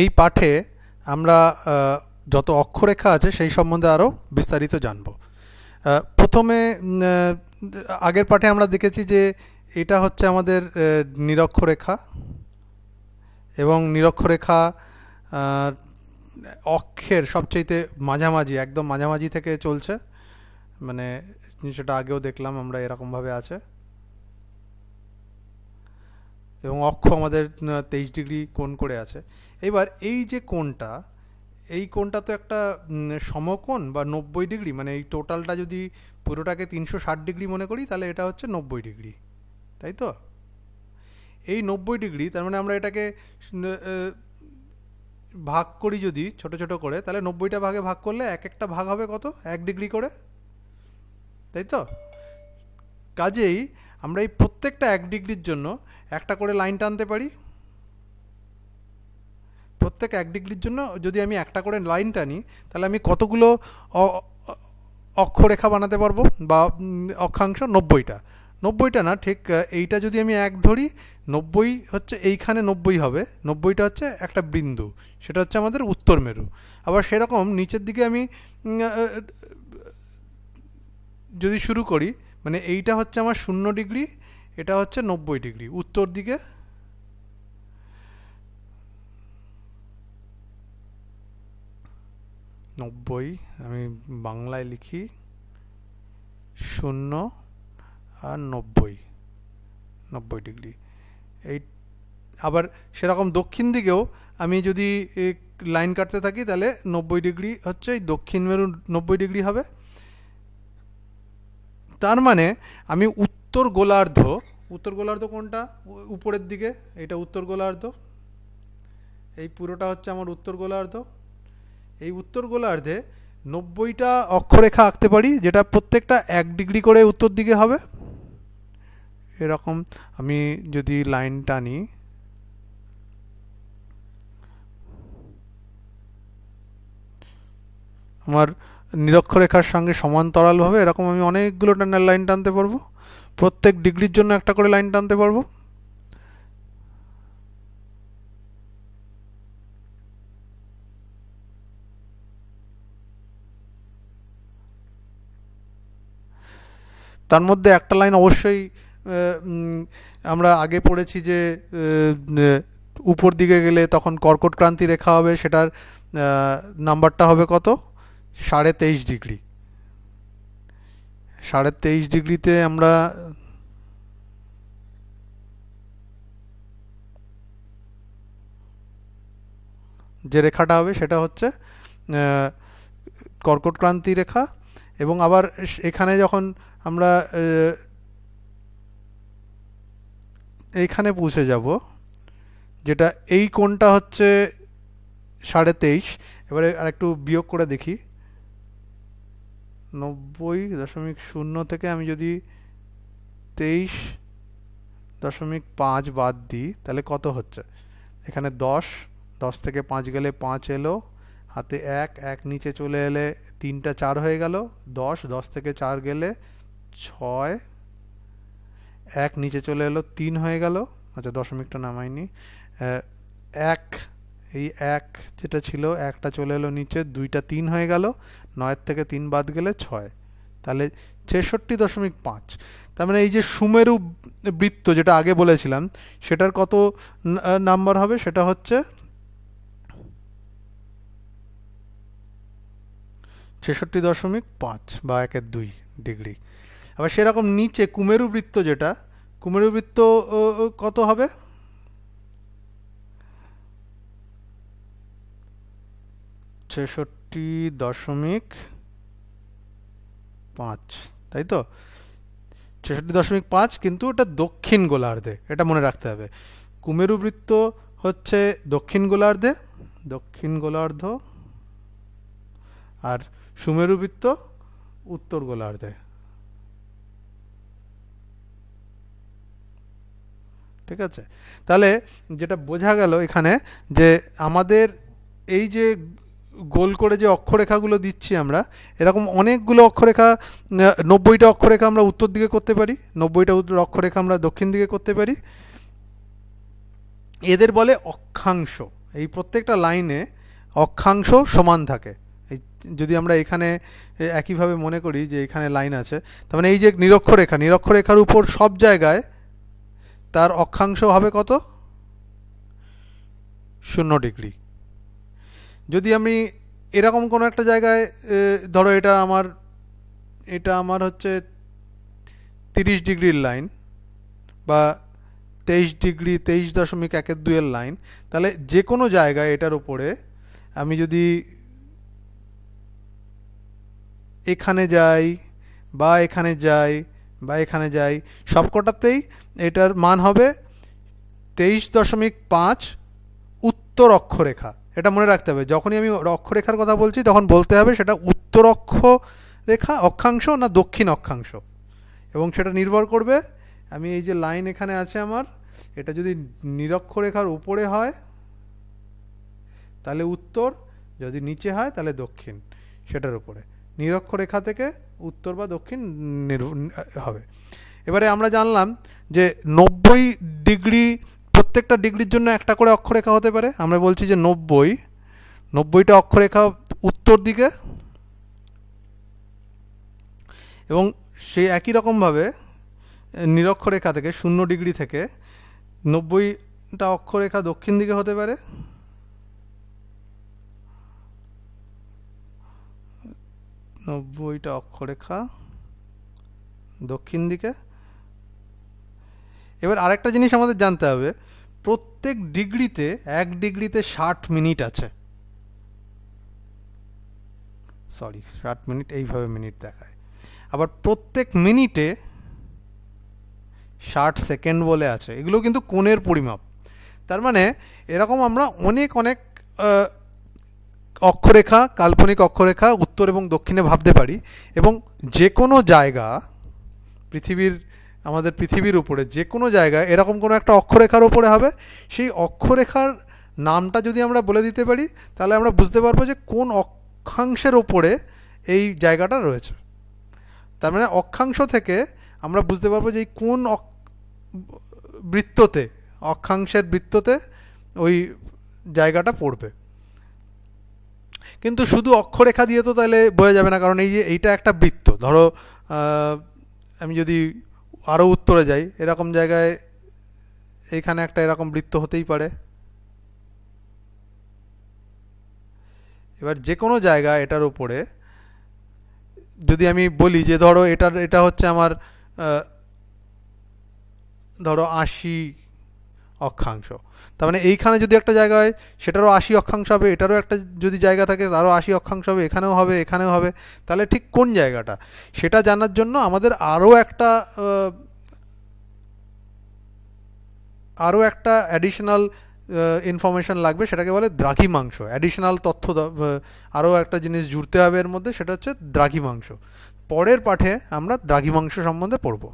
এই পাঠে আমরা যত অক্ষরেখা আছে সেই সম্বন্ধে আরও বিস্তারিত জানব। প্রথমে আগের পাঠে আমরা দেখেছি যে এটা হচ্ছে আমাদের নিরক্ষরেখা এবং নিরক্ষরেখা অক্ষের সবচাইতে মাঝামাঝি, একদম মাঝামাঝি থেকে চলছে। মানে সেটা আগেও দেখলাম, আমরা এরকমভাবে আছে। এবং অক্ষ আমাদের তেইশ ডিগ্রি কোণ করে আছে। এবার এই যে কোণটা, এই কোণটা তো একটা সমকোণ বা নব্বই ডিগ্রি মানে এই টোটালটা যদি পুরোটাকে তিনশো ষাট ডিগ্রি মনে করি, তাহলে এটা হচ্ছে নব্বই ডিগ্রি। তাই তো? এই নব্বই ডিগ্রি, তার মানে আমরা এটাকে ভাগ করি যদি, ছোট ছোট করে, তাহলে নব্বইটা ভাগে ভাগ করলে এক একটা ভাগ হবে কত? এক ডিগ্রি করে? তাই তো? কাজেই আমরা এই প্রত্যেকটা এক ডিগ্রির জন্য একটা করে লাইন টানতে পারি। প্রত্যেক এক ডিগ্রির জন্য যদি আমি একটা করে লাইন টানি, তাহলে আমি কতগুলো অক্ষরেখা বানাতে পারব? বা অক্ষাংশ নব্বইটা। নব্বইটা না, ঠিক এইটা যদি আমি এক ধরি, নব্বই হচ্ছে এইখানে নব্বই হবে। নব্বইটা হচ্ছে একটা বিন্দু। সেটা হচ্ছে আমাদের উত্তর মেরু। আবার সেরকম নিচের দিকে আমি যদি শুরু করি মানে এইটা হচ্ছে আমার শূন্য ডিগ্রি, এটা হচ্ছে নব্বই ডিগ্রি। উত্তর দিকে? নব্বই, আমি বাংলায় লিখি, শূন্য আর নব্বই। নব্বই ডিগ্রি। এই আবার সেরকম দক্ষিণ দিকেও আমি যদি লাইন কাটতে থাকি তাহলে নব্বই ডিগ্রি হচ্ছে এই দক্ষিণ মেরু নব্বই ডিগ্রি হবে। তার মানে আমি উত্তর গোলার্ধ উত্তর গোলার্ধ কোনটা? উপরের দিকে এটা উত্তর গোলার্ধ। এই পুরোটা হচ্ছে আমার উত্তর গোলার্ধ। এই উত্তর গোলার্ধে নব্বইটা অক্ষরেখা আঁকতে পারি, যেটা প্রত্যেকটা এক ডিগ্রি করে উত্তর দিকে হবে। এরকম আমি যদি লাইন টানি আমার নিরক্ষরেখার সঙ্গে সমান্তরালভাবে, এরকম আমি অনেকগুলো টানার লাইন টানতে পারব। প্রত্যেক ডিগ্রির জন্য একটা করে লাইন টানতে পারব। তার মধ্যে একটা লাইন অবশ্যই আমরা আগে পড়েছি যে উপর দিকে গেলে তখন কর্কট ক্রান্তি রেখা হবে, সেটার নাম্বারটা হবে কত? সাড়ে তেইশ ডিগ্রি। সাড়ে তেইশ ডিগ্রিতে আমরা যে রেখাটা হবে সেটা হচ্ছে কর্কট ক্রান্তি রেখা এবং আবার এখানে যখন আমরা এইখানে পৌঁছে যাব, যেটা এই কোণটা হচ্ছে সাড়ে তেইশ, এবারে আর একটু বিয়োগ করে দেখি। নব্বই দশমিক শূন্য থেকে আমি যদি তেইশ দশমিক পাঁচ বাদ দিই, তাহলে কত হচ্ছে? এখানে দশ দশ থেকে পাঁচ গেলে পাঁচ এলো, হাতে এক এক নিচে চলে এলে তিনটা চার হয়ে গেল, দশ দশ থেকে চার গেলে ছয়, এক নিচে চলে এলো তিন হয়ে গেল আচ্ছা দশমিকটা নামাইনি এক এই এক যেটা ছিল, একটা চলে এলো নিচে, দুইটা তিন হয়ে গেল, নয়ের থেকে তিন বাদ গেলে ছয়। তাহলে ছেষট্টি দশমিক পাঁচ। তার মানে এই যে সুমেরু বৃত্ত যেটা আগে বলেছিলাম, সেটার কত নাম্বার হবে? সেটা হচ্ছে ছেষট্টি দশমিক পাঁচ বা একের দুই ডিগ্রি। আবার সেরকম নিচে কুমেরু বৃত্ত যেটা, কুমেরু বৃত্ত কত হবে? ছেষট্টি দশমিক পাঁচ, তাই তো? ছেষট্টি দশমিক পাঁচ কিন্তু এটা দক্ষিণ গোলার্ধে, এটা মনে রাখতে হবে। কুমেরু বৃত্ত হচ্ছে দক্ষিণ গোলার্ধে, দক্ষিণ গোলার্ধ, আর সুমেরু বৃত্ত উত্তর গোলার্ধে। ঠিক আছে? তাহলে যেটা বোঝা গেল এখানে যে আমাদের এই যে গোল করে যে অক্ষরেখাগুলো দিচ্ছি আমরা, এরকম অনেকগুলো অক্ষরেখা নব্বইটা অক্ষরেখা আমরা উত্তর দিকে করতে পারি, নব্বইটা অক্ষরেখা আমরা দক্ষিণ দিকে করতে পারি। এদের বলে অক্ষাংশ। এই প্রত্যেকটা লাইনে অক্ষাংশ সমান থাকে। যদি আমরা এখানে একইভাবে মনে করি যে এখানে লাইন আছে, তার মানে এই যে নিরক্ষরেখা, নিরক্ষরেখার উপর সব জায়গায় তার অক্ষাংশ হবে কত? শূন্য ডিগ্রি। যদি আমি এরকম কোনো একটা জায়গায় ধরো এটা আমার এটা আমার হচ্ছে তিরিশ ডিগ্রির লাইন বা তেইশ ডিগ্রি, তেইশ দশমিক একের দুইয়ের লাইন, তাহলে যে কোনো জায়গায় এটার উপরে আমি যদি এখানে যাই বা এখানে যাই বা এখানে যাই, সবকটাতেই এটার মান হবে তেইশ দশমিক পাঁচ উত্তর অক্ষরেখা। এটা মনে রাখতে হবে। যখনই আমি অক্ষরেখার কথা বলছি, তখন বলতে হবে সেটা উত্তর অক্ষ রেখা অক্ষাংশ না দক্ষিণ অক্ষাংশ। এবং সেটা নির্ভর করবে, আমি এই যে লাইন এখানে আছে আমার, এটা যদি নিরক্ষরেখার উপরে হয়, তাহলে উত্তর, যদি নিচে হয়, তাহলে দক্ষিণ সেটার উপরে। নিরক্ষরেখা থেকে উত্তর বা দক্ষিণ হবে। এবারে আমরা জানলাম যে নব্বই ডিগ্রি প্রত্যেকটা ডিগ্রির জন্য একটা করে অক্ষরেখা হতে পারে। আমরা বলছি যে নব্বই। নব্বইটা অক্ষরেখা উত্তর দিকে। এবং সেই একই রকমভাবে নিরক্ষরেখা থেকে, শূন্য ডিগ্রি থেকে নব্বইটা অক্ষরেখা দক্ষিণ দিকে হতে পারে। নব্বইটা অক্ষরেখা দক্ষিণ দিকে। এবার আরেকটা জিনিস আমাদের জানতে হবে, প্রত্যেক ডিগ্রিতে এক ডিগ্রিতে ষাট মিনিট আছে। সরি, ষাট মিনিট এইভাবে মিনিট দেখায়। আবার প্রত্যেক মিনিটে ষাট সেকেন্ড বলে আছে। এগুলো কিন্তু কোণের পরিমাপ। তার মানে এরকম আমরা অনেক অনেক অক্ষরেখা, কাল্পনিক অক্ষরেখা উত্তর এবং দক্ষিণে ভাবতে পারি এবং যে কোনো জায়গা পৃথিবীর আমাদের পৃথিবীর উপরে, যে কোনো জায়গায় এরকম কোনো একটা অক্ষরেখার উপরে হবে। সেই অক্ষরেখার নামটা যদি আমরা বলে দিতে পারি, তাহলে আমরা বুঝতে পারব যে কোন অক্ষাংশের ওপরে এই জায়গাটা রয়েছে। তার মানে অক্ষাংশ থেকে আমরা বুঝতে পারব যে কোন বৃত্ততে, অক্ষাংশের বৃত্ততে ওই জায়গাটা পড়বে। কিন্তু শুধু অক্ষরেখা দিয়ে তো তাহলে বোঝা যাবে না, কারণ এই যে এইটা একটা বৃত্ত। ধরো আমি যদি আরও উত্তরে যাই। এরকম জায়গায় এখানে একটা এরকম বৃত্ত হতেই পারে। এবার যে কোনো জায়গা এটার উপরে, যদি আমি বলি যে ধরো এটার, এটা হচ্ছে আমার ধরো আশি অক্ষাংশ। তার মানে এইখানে যদি একটা জায়গা হয়, সেটারও আশি অক্ষাংশ হবে, এটারও একটা যদি জায়গা থাকে, তারও আশি অক্ষাংশ হবে, এখানেও হবে এখানেও হবে। তাহলে ঠিক কোন জায়গাটা? সেটা জানার জন্য আমাদের আরও একটা আরও একটা অ্যাডিশনাল ইনফরমেশন লাগবে, সেটাকে বলে দ্রাঘিমাংশ। অ্যাডিশনাল তথ্য আরও একটা জিনিস জুড়তে হবে এর মধ্যে, সেটা হচ্ছে দ্রাঘিমাংশ। পরের পাঠে আমরা দ্রাঘিমাংশ সম্বন্ধে পড়ব।